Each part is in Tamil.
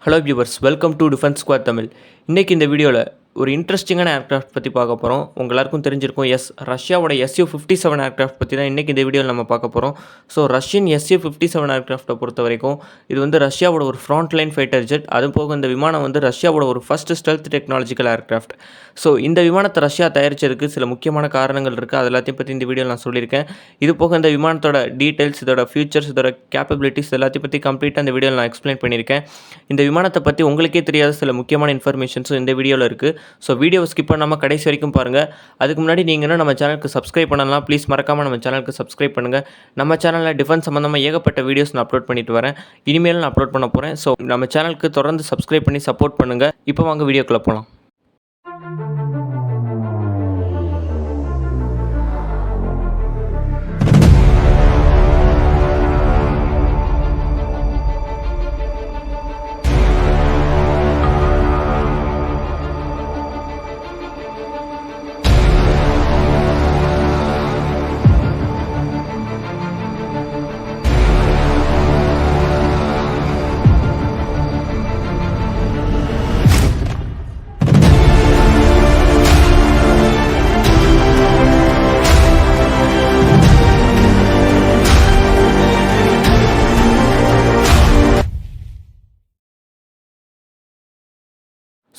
Hello viewers welcome to defence squad Tamil இன்றைக்கி இந்த வீடியோவில் ஒரு இன்ட்ரெஸ்டிங்கான ஏர்க்ராஃப்ட் பற்றி பார்க்க போகிறோம் உங்கள் எல்லாருக்கும் தெரிஞ்சிருக்கும் எஸ் ரஷ்யாவோட எஸ்யூ ஃபிஃப்டி செவன் ஏர்க்ராஃப்ட் பற்றி தான் இன்றைக்கி இந்த வீடியோவில் நம்ம பார்க்க போகிறோம் so Russian SU fifty seven ஏர்க்ராஃப்ட்டை பொறுத்த வரைக்கும் இது வந்து ரஷ்யாவோட ஒரு ஃப்ரண்ட் லைன் ஃபைட்டர் ஜெட் அது போக இந்த விமானம் வந்து ரஷ்யாவோட ஒரு first stealth technological aircraft so இந்த விமானத்தை ரஷ்யா தயாரிச்சதுக்கு சில முக்கியமான காரணங்கள் இருக்குது அது எல்லாத்தையும் பற்றி இந்த வீடியோவில் நான் சொல்லியிருக்கேன். இது போக இந்த விமானத்தோட டீட்டெயில்ஸ் இதோட ஃபியூச்சர்ஸ் இதோட கேப்பபிலிட்டிஸ் எல்லாத்தையும் பற்றி கம்ப்ளீட்டாக இந்த வீடியோவில் நான் எக்ஸ்பிளைன் பண்ணியிருக்கேன். இந்த விமானத்தை பற்றி உங்களுக்கே தெரியாத சில முக்கியமான இன்ஃபர்மேஷன்ஸும் இந்த வீடியோவில் இருக்குது ஸோ வீடியோவை ஸ்கிப் பண்ணாமல் கடைசி வரைக்கும் பாருங்கள் அதுக்கு முன்னாடி நீங்கள் என்ன நம்ம சேனலுக்கு சப்ஸ்கிரைப் பண்ணலாம் ப்ளீஸ் மறக்காமல் நம்ம சேனலுக்கு சப்ஸ்கிரைப் பண்ணுங்கள் நம்ம சேனலில் டிஃபென்ஸ் சம்மந்தமாக ஏகப்பட்ட வீடியோஸ் நான் அப்லோட் பண்ணிட்டு வரேன். இனிமேல் நான் அப்லோட் பண்ண போகிறேன் ஸோ நம்ம சேனலுக்கு தொடர்ந்து சப்ஸ்கிரைப் பண்ணி சப்போர்ட் பண்ணுங்கள் இப்போ வாங்க வீடியோக்குள்ளே போகலாம்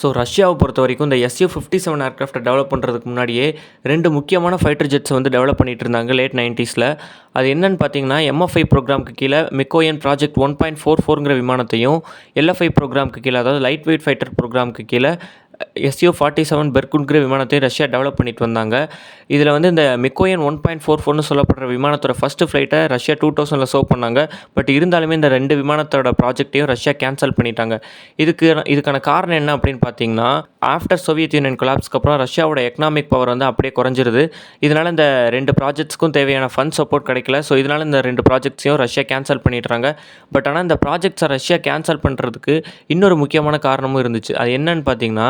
ஸோ ரஷ்யாவை பொறுத்த வரைக்கும் இந்த எஸ்யூ ஃபிஃப்டி செவன் ஏர்க்ராஃப்ட்டை டெவலப் பண்ணுறதுக்கு முன்னாடியே ரெண்டு முக்கியமான ஃபைட்டர் ஜெட்ஸை வந்து டெவலப் பண்ணிட்டு இருந்தாங்க லேட் நைன்ட்டீஸில் அது என்னென்னு பார்த்தீங்கன்னா எம்எஃப்ஐ ப்ரோக்ராம்க்கு கீழே Mikoyan project one point four ஃபோருங்கிற விமானத்தையும் எல்எஃப்ஐ ப்ரோக்ராம்க்கு கீழே அதாவது லைட் வெயிட் ஃபைட்டர் ப்ரோக்ராம்க்கு கீழே எஸ்யூ ஃபார்ட்டி செவன் பெர்குன்கிற விமானத்தை ரஷ்யா டெவலப் பண்ணிட்டு வந்தாங்க. இதில் வந்து இந்த மிக்கோயன் ஒன் பாயிண்ட் ஃபோர் ஃபோர்னு சொல்லப்படுற விமானத்தோட ஃபஸ்ட்டு ஃப்ளைட்டை ரஷ்யா டூ தௌசண்டில் சோ பண்ணாங்க. பட் இருந்தாலுமே இந்த ரெண்டு விமானத்தோட ப்ராஜெக்டையும் ரஷ்யா கேன்சல் பண்ணிட்டாங்க. இதுக்கு இதுக்கான காரணம் என்ன அப்படின்னு பார்த்தீங்கன்னா ஆஃப்டர் சோவியத் யூனியன் கொலாப்ஸ்க்கு அப்புறம் ரஷ்யாவோட எக்கனாமிக் பவர் வந்து அப்படியே குறைஞ்சிருது. இதனால் இந்த ரெண்டு ப்ராஜெக்ட்ஸ்க்கும் தேவையான ஃபண்ட் சப்போர்ட் கிடைக்கல. ஸோ இதனால் இந்த ரெண்டு ப்ராஜெக்ட்ஸையும் ரஷ்யா கேன்சல் பண்ணிடுறாங்க. பட் ஆனால் இந்த ப்ராஜெக்ட்ஸை ரஷ்யா கேன்சல் பண்ணுறதுக்கு இன்னொரு முக்கியமான காரணமும் இருந்துச்சு. அது என்னன்னு பார்த்தீங்கன்னா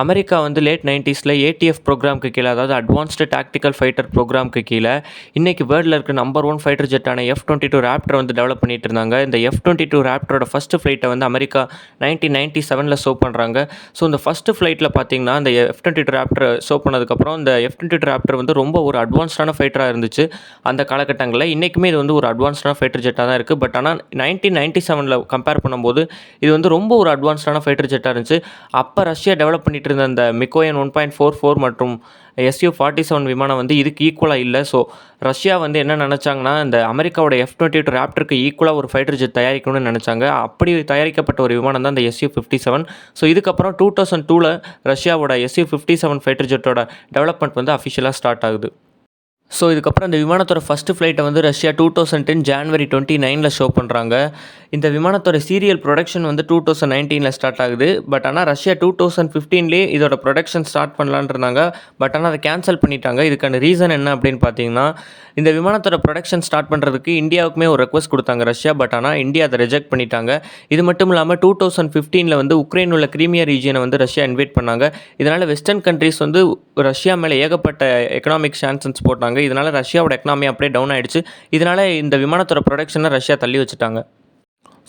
அமெரிக்கா வந்து லேட் நைன்டிஸில் ஏடிஎஃப் ப்ரோக்ராம்க்கு கீழே அதாவது அட்வான்ஸ்டு டாக்டிக்கல் ஃபைட்டர் ப்ரோக்ராம்க்கு கீழே இன்றைக்கி வேர்ல்டில் இருக்க நம்பர் ஒன் ஃபைட்டர் ஜெட்டான எஃப் டுவெண்ட்டி டூ ரேப்டர் வந்து டெவலப் பண்ணிட்டு இருந்தாங்க. இந்த எஃப் டுவெண்ட்டி டூ ரேப்டரோட ஃபஸ்ட்டு ஃப்ளைட்டை வந்து அமெரிக்கா நைன்டீன் நைன்ட்டி செவனில் ஷோ பண்ணுறாங்க ஸோ இந்த ஃபஸ்ட்டு ஃப்ளைட்டில் பார்த்தீங்கன்னா இந்த F twenty two raptor show பண்ணதுக்கப்புறம் இந்த எஃப் டுவெண்ட்டி டூ ரேப்டர் வந்து ரொம்ப ஒரு அட்வான்ஸ்டான ஃபைட்டராக இருந்துச்சு அந்த காலகட்டங்களில். இன்றைக்குமே இது வந்து ஒரு அட்வான்ஸ்டான ஃபைட்டர் ஜெட்டாக தான் இருக்குது பட் ஆனால் நைன்டீன் நைன்ட்டி செவனில் கம்பேர் பண்ணும்போது இது வந்து ரொம்ப ஒரு அட்வான்ஸ்டான ஃபைட்டர் ஜெட்டாக இருந்துச்சு. அப்போ ரஷ்யா டெவலப் பண்ணிட்டு இருந்த அந்த Mikoyan one point four four மற்றும் எஸ்யூ ஃபார்ட்டி செவன் விமானம் வந்து இதுக்கு ஈக்குவலாக இல்லை. ஸோ ரஷ்யா வந்து என்ன நினச்சாங்கன்னா இந்த அமெரிக்காவோட எஃப் டுவெண்ட்டி டூ ரேப்டருக்கு ஈக்குவலாக ஒரு ஃபைட்டர் ஜெட் தயாரிக்கணும்னு நினச்சாங்க. அப்படி தயாரிக்கப்பட்ட ஒரு விமானம் தான் இந்த எஸ்யூ ஃபிஃப்டி செவன். ஸோ இதுக்கப்புறம் டூ தௌசண்ட் டூவில் ரஷ்யாவோட எஸ்யூ ஃபிஃப்டி செவன் ஃபைட்டர் ஜெட்டோட டெவலப்மெண்ட் வந்து அஃபிஷியலாக ஸ்டார்ட் ஆகுது. ஸோ இதுக்கப்புறம் இந்த விமானத்தோட ஃபஸ்ட்டு ஃப்ளைட்டை வந்து Russia two thousand ten January twenty நைனில் ஷோ பண்ணுறாங்க இந்த விமானத்தோட சீரியல் ப்ரொடக்ஷன் வந்து டூ தௌசண்ட் நைன்டீனில் ஸ்டார்ட் ஆகுது. பட் ஆனால் ரஷ்யா டூ தௌசண்ட் ஃபிஃப்டீன்லேயே இதோட ப்ரொடக்ஷன் ஸ்டார்ட் பண்ணலான்னு இருந்தாங்க. பட் ஆனால் அதை கேன்சல் பண்ணிட்டாங்க. இதுக்கான ரீசன் என்ன அப்படின்னு பார்த்தீங்கன்னா இந்த விமானத்தோட ப்ரொடக்ஷன் ஸ்டார்ட் பண்ணுறதுக்கு இந்தியாவுக்குமே ஒரு ரெக்வஸ்ட் கொடுத்தாங்க ரஷ்யா பட் ஆனால் இந்தியா அதை ரிஜெக்ட் பண்ணிட்டாங்க. இது மட்டும் இல்லாமல் டூ தௌசண்ட் ஃபிஃப்டீனில் வந்து உக்ரைன் உள்ள கிரீமியா ரீஜியனை வந்து ரஷ்யா இன்வைட் பண்ணாங்க. இதனால் வெஸ்டர்ன் கண்ட்ரீஸ் வந்து ரஷ்யா மேலே ஏகப்பட்ட எக்கனாமிக் சான்சன்ஸ் போட்டாங்க. இதனால் ரஷ்யாவோட எக்கனாமி அப்படியே டவுன் ஆயிடுச்சு. இதனால் இந்த விமானத்தோட ப்ரொடக்ஷனை ரஷ்யா தள்ளி வச்சுட்டாங்க.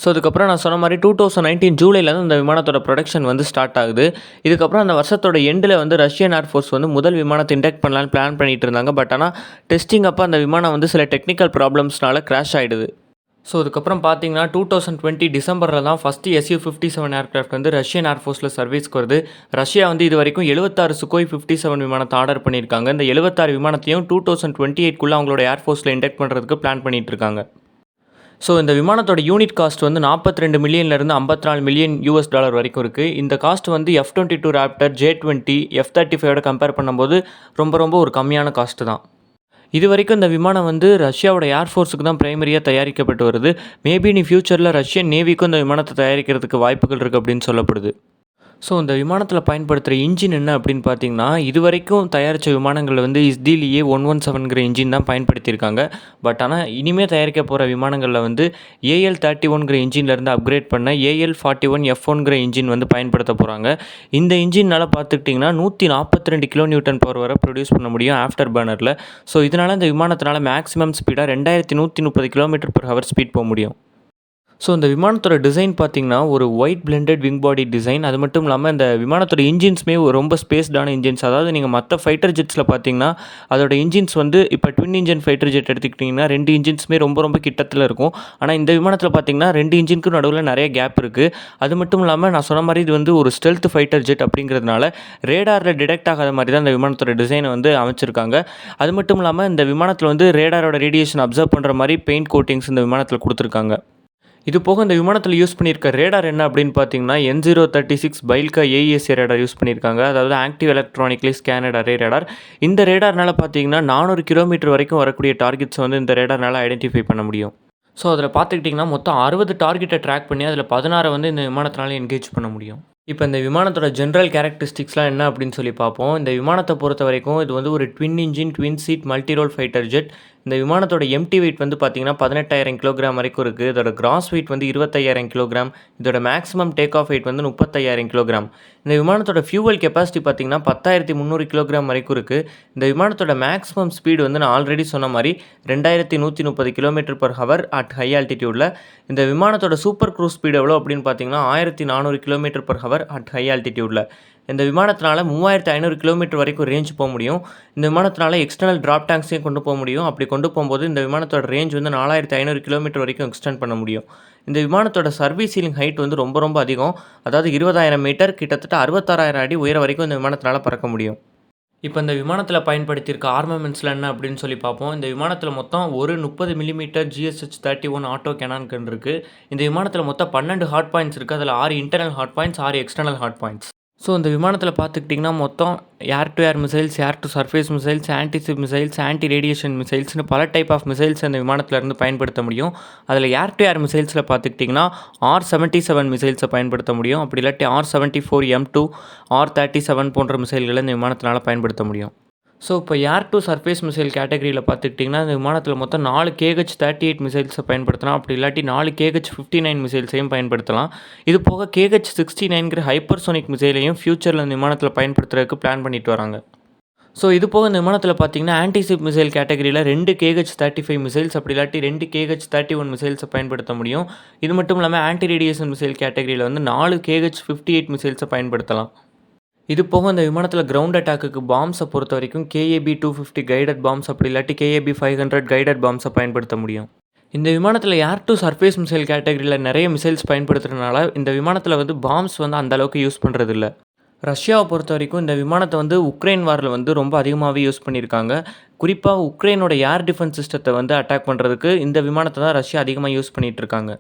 ஸோ அதுக்கப்புறம் நான் சொன்ன மாதிரி டூ தௌசண்ட் நைன்டீன் ஜூலைலேருந்து இந்த விமானத்தோட ப்ரொடக்ஷன் வந்து ஸ்டார்ட் ஆகுது. இதுக்கப்புறம் அந்த வருஷத்தோட எண்டில் வந்து ரஷ்யன் ஏர்ஃபோர்ஸ் வந்து முதல் விமானத்தை இன்டெக்ட் பண்ணலான்னு பிளான் பண்ணிட்டு இருந்தாங்க. பட் ஆனால் டெஸ்டிங் அப்போ அந்த விமானம் வந்து சில டெக்னிக்கல் ப்ராப்ளம்ஸ்னால கிராஷ் ஆகிடுது ஸோ அதுக்கப்புறம் பார்த்தீங்கன்னா டூ தௌசண்ட் டுவெண்ட்டி டிசம்பரில் தான் first SU fifty seven aircraft வந்து ரஷ்யன் ஏர்ஃபோர்ஸில் சர்வீஸ்க்கு வருது. ரஷ்யா வந்து இது வரைக்கும் எழுபத்தாறு சுக்கோய் ஃபிஃப்டி செவன் விமானத்தை ஆர்டர் பண்ணியிருக்காங்க. இந்த எழுபத்தாறு விமானத்தையும் டூ தௌசண்ட் டுவெண்ட்டி எயிட்குள்ளே அவங்களோட ஏர்ஃபோர்ஸில் இன்டெக்ட் பண்ணுறதுக்கு பிளான் பண்ணிட்டு இருக்காங்க ஸோ இந்த விமானத்தோட யூனிட் காஸ்ட் வந்து நாற்பத்தி ரெண்டு மில்லியன்லேருந்து ஐம்பத்தி நாலு மில்லியன் யூஎஸ் டாலர் வரைக்கும் இருக்குது இந்த காஸ்ட் வந்து F twenty two raptor J twenty F thirty ஃபைவோட compare பண்ணும்போது ரொம்ப ரொம்ப ஒரு கம்மியான காஸ்ட்டு தான். இது வரைக்கும் இந்த விமானம் வந்து ரஷ்யாவோட ஏர்ஃபோர்ஸுக்கு தான் பிரைமரியாக தயாரிக்கப்பட்டு வருது. மேபி நீ ஃப்யூச்சரில் ரஷ்யன் நேவிக்கும் இந்த விமானத்தை தயாரிக்கிறதுக்கு வாய்ப்புகள் இருக்குது அப்படின்னு சொல்லப்படுது. ஸோ இந்த விமானத்தில் பயன்படுத்துகிற இன்ஜின் என்ன அப்படின்னு பார்த்தீங்கன்னா இது வரைக்கும் தயாரித்த விமானங்கள் வந்து இஸ்திலேயே ஒன் ஒன் செவன்கிற இன்ஜின் தான் பயன்படுத்தியிருக்காங்க. பட் ஆனால் இனிமேல் தயாரிக்க போகிற விமானங்களில் வந்து ஏஎல் தேர்ட்டி ஒன்கிற இன்ஜின்லேருந்து அப்கிரேட் பண்ண ஏஎல் ஃபார்ட்டி ஒன் எஃப் ஒன்கிற இன்ஜின் வந்து பயன்படுத்த போகிறாங்க இந்த இன்ஜினால் பார்த்துக்கிட்டிங்கன்னா நூற்றி நாற்பத்தி ரெண்டு கிலோ நியூட்டன் பவர் வரை ப்ரொடியூஸ் பண்ண முடியும் ஆஃப்டர் பர்னரில் ஸோ இதனால் இந்த விமானத்தினால மேக்ஸிமம் ஸ்பீடாக ரெண்டாயிரத்தி நூற்றி முப்பது கிலோமீட்டர் பர் ஹவர் ஸ்பீட் போக முடியும். ஸோ இந்த விமானத்தோட டிசைன் பார்த்திங்கன்னா ஒரு white blended wing body design அது மட்டும் இல்லாமல் இந்த விமானத்தோட இன்ஜின்ஸுமே ரொம்ப ஸ்பேஸ்டான இன்ஜின்ஸ் அதாவது நீங்கள் மற்ற ஃபைட்டர் ஜெட்ஸில் பார்த்தீங்கன்னா அதோட இன்ஜின்ஸ் வந்து இப்போ ட்வின் இன்ஜின் ஃபைட்டர் ஜெட் எடுத்துக்கிட்டிங்கன்னா ரெண்டு இன்ஜின்ஸுமே ரொம்ப ரொம்ப கிட்டத்தில் இருக்கும். ஆனால் இந்த விமானத்தில் பார்த்தீங்கன்னா ரெண்டு இன்ஜினுக்கு நடுவில் நிறைய கேப் இருக்குது அது மட்டும் இல்லாமல் நான் சொன்ன மாதிரி இது வந்து ஒரு ஸ்டெல்த் ஃபைட்டர் ஜெட் அப்படிங்கிறதுனால ரேடாரில் டிடெக்ட் ஆகாத மாதிரி தான் இந்த விமானத்தோட டிசைனை வந்து அமைச்சிருக்காங்க. அது மட்டும் இல்லாமல் இந்த விமானத்தில் வந்து ரேடாரோட ரேடியேஷன் அப்சர்வ் பண்ணுற மாதிரி பெயிண்ட் கோட்டிங்ஸ் இந்த விமானத்தில் கொடுத்துருக்காங்க. இது போக இந்த விமானத்தில் யூஸ் பண்ணியிருக்க ரேடார் என்ன அப்படின்னு பார்த்தீங்கன்னா N zero thirty six Byelka AESC radar use பண்ணியிருக்காங்க. அதாவது active electronically scanned array radar இந்த ரேடார்னால பார்த்தீங்கன்னா நானூறு கிலோமீட்டர் வரைக்கும் வரக்கூடிய டார்கெட்ஸ் வந்து இந்த ரேடார்னால ஐடென்டிஃபை பண்ண முடியும். ஸோ அதில் பார்த்துக்கிட்டிங்கன்னா மொத்தம் அறுபது டார்கெட்டை ட்ராக் பண்ணி அதில் பதினாறை வந்து இந்த விமானத்தினால என்கேஜ் பண்ண முடியும். இப்போ இந்த விமானத்தோட ஜென்ரல் கேரக்டரிஸ்டிக்ஸ்லாம் என்ன அப்படின்னு சொல்லி பார்ப்போம் இந்த விமானத்தை பொறுத்த வரைக்கும் இது வந்து ஒரு twin engine twin seat multi role fighter jet இந்த விமானத்தோட எம்டி வெயிட் வந்து பார்த்தீங்கன்னா பதினெட்டாயிரம் கிலோகிராம் வரைக்கும் இருக்குது இதோட கிராஸ் வெயிட் வந்து இருபத்தையாயிரம் கிலோகிராம் இதோட மேக்ஸிமம் டேக் ஆஃப் வெயிட் வந்து முப்பத்தையாயிரம் கிலோகிராம் இந்த விமானத்தோட ஃபியூவல் கெப்பாசிட்டி பார்த்தீங்கன்னா பத்தாயிரத்தி முந்நூறு கிலோகிராம் வரைக்கும் இருக்குது இந்த விமானத்தோட மேக்ஸிமம் ஸ்பீடு வந்து நான் ஆல்ரெடி சொன்ன மாதிரி ரெண்டாயிரத்தி நூற்றி முப்பது kilometre per hour at high ஆல்டிடியூடில் இந்த விமானத்தோட சூப்பர் க்ரூஸ் ஸ்பீடு எவ்வளோ அப்படின்னு பார்த்தீங்கன்னா ஆயிரத்தி நானூறு kilometre per hour at high ஆல்டிடியூடில் இந்த விமானத்தினால் மூவாயிரத்து ஐநூறு கிலோமீட்டர் வரைக்கும் ரேஞ்ச் போக முடியும். இந்த விமானத்தினால எக்ஸ்டர்னல் ட்ராப் டேங்க்ஸையும் கொண்டு போக முடியும். அப்படி கொண்டு போகும்போது இந்த விமானத்தோட ரேஞ்ச் வந்து நாலாயிரத்து ஐநூறு கிலோமீட்டர் வரைக்கும் எக்ஸ்டெண்ட் பண்ண முடியும். இந்த விமானத்தோட சர்வீஸ் சீலிங் ஹைட் வந்து ரொம்ப ரொம்ப அதிகம். அதாவது இருபதாயிரம் மீட்டர் கிட்டத்தட்ட அறுபத்தாறாயிரம் அடி உயர வரைக்கும் இந்த விமானத்தினால் பறக்க முடியும். இப்போ இந்த விமானத்தில் பயன்படுத்தியிருக்க ஆர்மமெண்ட்ஸில் என்ன அப்படின்னு சொல்லி பார்ப்போம். இந்த விமானத்தில் மொத்தம் ஒரு முப்பது millimetre GSH thirty one auto cannon gun இருக்குது இந்த விமானத்தில் மொத்தம் பன்னெண்டு ஹாட் பாயிண்ட்ஸ் இருக்குது அதில் ஆறு இன்டர்னல் ஹாட் பாயிண்ட்ஸ் ஆறு எக்ஸ்டர்னல் ஹாட் பாயிண்ட்ஸ் ஸோ இந்த விமானத்தில் பார்த்துக்கிட்டிங்கன்னா மொத்தம் air to air missiles air to surface missiles anti ship missiles anti radiation மிசைல்ஸ்னு பல டைப் ஆஃப் மிசைல்ஸ் அந்த விமானத்தில் இருந்து பயன்படுத்த முடியும். அதில் ஏர் டு ஏர் மிசைல்ஸில் பார்த்துக்கிட்டிங்கன்னா ஆர் செவன்ட்டி செவன் மிசைல்ஸை பயன்படுத்த முடியும். அப்படி இல்லாட்டி R seventy four M two R thirty seven போன்ற மிசைல்களை இந்த விமானத்தினால் பயன்படுத்த முடியும். ஸோ இப்போ ஏர் டு சர்ஃபேஸ் மிசைல் கேட்டகரியில் பார்த்துக்கிட்டிங்கன்னா இந்த விமானத்தில் மொத்தம் நாலு கேஹெச் தேர்ட்டி எயிட் மிசைல்ஸை பயன்படுத்தலாம். அப்படி இல்லாட்டி நாலு கேஹெச் ஃபிஃப்டி நைன் மிசைல்ஸையும் பயன்படுத்தலாம். இது போக கேஹெச் சிக்ஸ்டி நைன்கிற ஹைப்பர்சோனிக் மிசைலையும் ஃபியூச்சரில் இந்த விமானத்தில் பயன்படுத்துறதுக்கு பிளான் பண்ணிட்டு வராங்க. ஸோ இது போக இந்த விமானத்தில் பார்த்தீங்கன்னா ஆன்டிசிப் மிசைல் கேட்டகரியில் ரெண்டு கேஹெச் தேர்ட்டி ஃபைவ் மிசைல்ஸ் அப்படி இல்லாட்டி ரெண்டு கேஹெச் தேர்ட்டி ஒன் மிசைல்ஸை பயன்படுத்த முடியும். இது மட்டும் இல்லாமல் ஆன்டி ரேடியேஷன் மிசைல் கேட்டகரியில் வந்து நாலு கேஹெச் ஃபிஃப்டி எயிட் மிசைல்ஸை பயன்படுத்தலாம். இது போக இந்த விமானத்தில் கிரவுண்ட் அட்டாக்குக்கு பாம்ஸை பொறுத்த வரைக்கும் KAB two fifty guided bombs அப்படி இல்லாட்டி கேஏபி ஃபைவ் ஹண்ட்ரட் கைடட் பாம்ஸை பயன்படுத்த முடியும். இந்த விமானத்தில் ஏர் டு சர்ஃபேஸ் மிசைல் கேட்டகரியில் நிறைய மிசைல்ஸ் பயன்படுத்துறதுனால இந்த விமானத்தில் வந்து பாம்ஸ் வந்து அந்த அளவுக்கு யூஸ் பண்ணுறதில்ல ரஷ்யாவை பொறுத்த வரைக்கும் இந்த விமானத்தை வந்து உக்ரைன் வாரில் வந்து ரொம்ப அதிகமாகவே யூஸ் பண்ணியிருக்காங்க குறிப்பாக உக்ரைனோட ஏர் டிஃபென்ஸ் சிஸ்டத்தை வந்து அட்டாக் பண்ணுறதுக்கு இந்த விமானத்தை தான் ரஷ்யா அதிகமாக யூஸ் பண்ணிகிட்டு இருக்காங்க.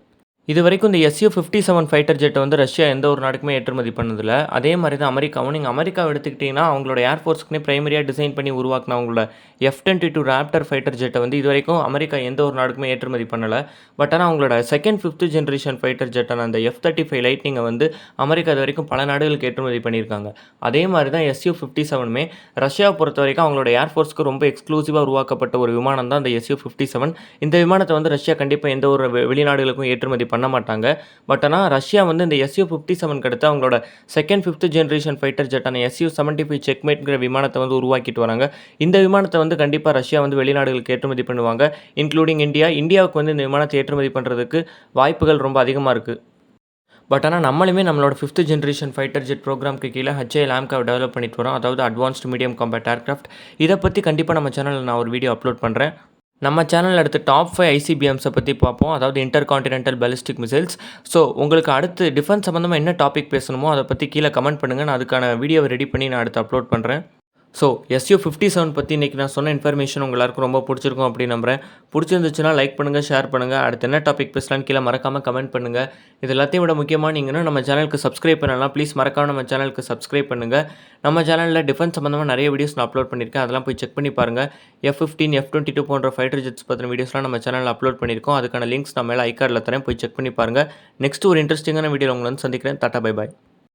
இது வரைக்கும் இந்த எஸ்யூ ஃபிஃப்டி செவன் ஃபைட்டர் ஜெட்டை வந்து ரஷ்யா எந்த ஒரு நாடுக்குமே ஏற்றுமதி பண்ணதில்ல. அதே மாதிரி தான் அமெரிக்காவும். நீங்கள் அமெரிக்காவை எடுத்துக்கிட்டிங்கன்னா அவங்களோட ஏர்ஃபோர்ஸ்க்குனே ப்ரைமரியாக டிசைன் பண்ணி உருவாக்கின அவங்களோட F twenty two raptor fighter ஜெட்டை வந்து இது வரைக்கும் அமெரிக்கா எந்த ஒரு நாடுக்குமே ஏற்றுமதி பண்ணலை. பட் ஆனால் அவங்களோட செகண்ட் ஃபிஃப்த் ஜென்ரேஷன் ஃபைட்டர் ஜெட்டான அந்த எஃப் தேர்ட்டி ஃபைவ் லைட்னிங்கை வந்து அமெரிக்கா இது வரைக்கும் பல நாடுகளுக்கு ஏற்றுமதி பண்ணியிருக்காங்க. அதே மாதிரி தான் எஸ்யூ ஃபிஃப்டி செவனுமே ரஷ்யாவை பொறுத்த வரைக்கும் அவங்களோட ஏர்ஃபோர்ஸ்க்கு ரொம்ப எக்ஸ்க்ளூசிவாக உருவாக்கப்பட்ட ஒரு விமானம் தான் அந்த எஸ்யூ ஃபிஃப்டி செவன் இந்த விமானத்தை வந்து ரஷ்யா கண்டிப்பாக எந்த ஒரு வெளிநாடுகளுக்கும் ஏற்றுமதி பண்ண மாட்டாங்க பட் ஆனால் ரஷ்யா வந்து இந்த எஸ்யூ ஃபிஃப்டி செவன் அடுத்து அவங்களோட செகண்ட் ஃபிஃப்த் ஜென்ரேஷன் ஃபைட்டர் ஜெட்டான எஸ்யூ செவன்ட்டி ஃபைவ் செக்மேட்ங்கிற விமானத்தை வந்து உருவாக்கிட்டு வராங்க. இந்த விமானத்தை வந்து கண்டிப்பாக ரஷ்யா வந்து வெளிநாடுகளுக்கு ஏற்றுமதி பண்ணுவாங்க. இன்க்ளூடிங் இந்தியா இந்தியாவுக்கு வந்து இந்த விமானத்தை ஏற்றுமதி பண்ணுறதுக்கு வாய்ப்புகள் ரொம்ப அதிகமாக இருக்குது பட் ஆனால் நம்மளுமே நம்மளோட ஃபிஃப்த் ஜென்ரேஷன் ஃபைட்டர் ஜெட் ப்ரோக்ராம்க்கு கீழே ஹச்ஏ லேம்காவை டெவலப் பண்ணிட்டு வரோம். அதாவது அட்வான்ஸ்டு மீடியம் காம்பேட் ஏர்க்ராஃப்ட் இதை பற்றி கண்டிப்பாக நம்ம சேனலில் நான் ஒரு வீடியோ அப்லோட் பண்ணுறேன் நம்ம சேனல் அடுத்து டாப் ஃபைவ் ஐசிபிஎம்ஸை பற்றி பார்ப்போம். அதாவது inter continental ballistic missiles so உங்களுக்கு அடுத்து டிஃபென்ஸ் சம்மந்தமாக என்ன டாபிக் பேசணுமோ அதை பற்றி கீழே கமெண்ட் பண்ணுங்கள் நான் அதுக்கான வீடியோவை ரெடி பண்ணி நான் அடுத்து அப்லோட் பண்ணுறேன் ஸோ எஸ்யூ ஃபிஃப்டி செவன் பற்றி இன்றைக்கி நான் சொன்ன இன்ஃபர்மேஷன் உங்க எல்லாருக்கும் ரொம்ப பிடிச்சிருக்கும் அப்படின்னு நம்புகிறேன் பிடிச்சிருந்துச்சுன்னா லைக் பண்ணுங்கள் ஷேர் பண்ணுங்கள் அடுத்து என்ன டாபிக் பேசலான்னு கீழே மறக்காமல் கமெண்ட் பண்ணுங்கள் இது எல்லாத்தையும் விட முக்கியமாக நீங்கள் நம்ம சேனலுக்கு சப்ஸ்கிரைப் பண்ணலாம் ப்ளீஸ் மறக்காமல் நம்ம சேனலுக்கு சப்ஸ்கிரைப் பண்ணுங்கள் நம்ம சேனலில் டிஃபென்ஸ் சம்மந்தமாக நிறைய வீடியோஸ் நான் அப்லோட் பண்ணியிருக்கேன். அதெல்லாம் போய் செக் பண்ணி பாருங்கள் F fifteen F twenty two போன்ற ஃபைட்டர் ஜெட்ஸ் பற்றின வீடியோஸ்லாம் நம்ம சேனலில் அப்லோட் பண்ணியிருக்கோம். அதுக்கான லிங்க்ஸ் நான் மேலே ஐகார்டில் தரேன். போய் செக் பண்ணி பாருங்கள் நெக்ஸ்ட் ஒரு இன்ட்ரெஸ்டிங்கான வீடியோ உங்களை வந்து சந்திக்கிறேன். Tata bye bye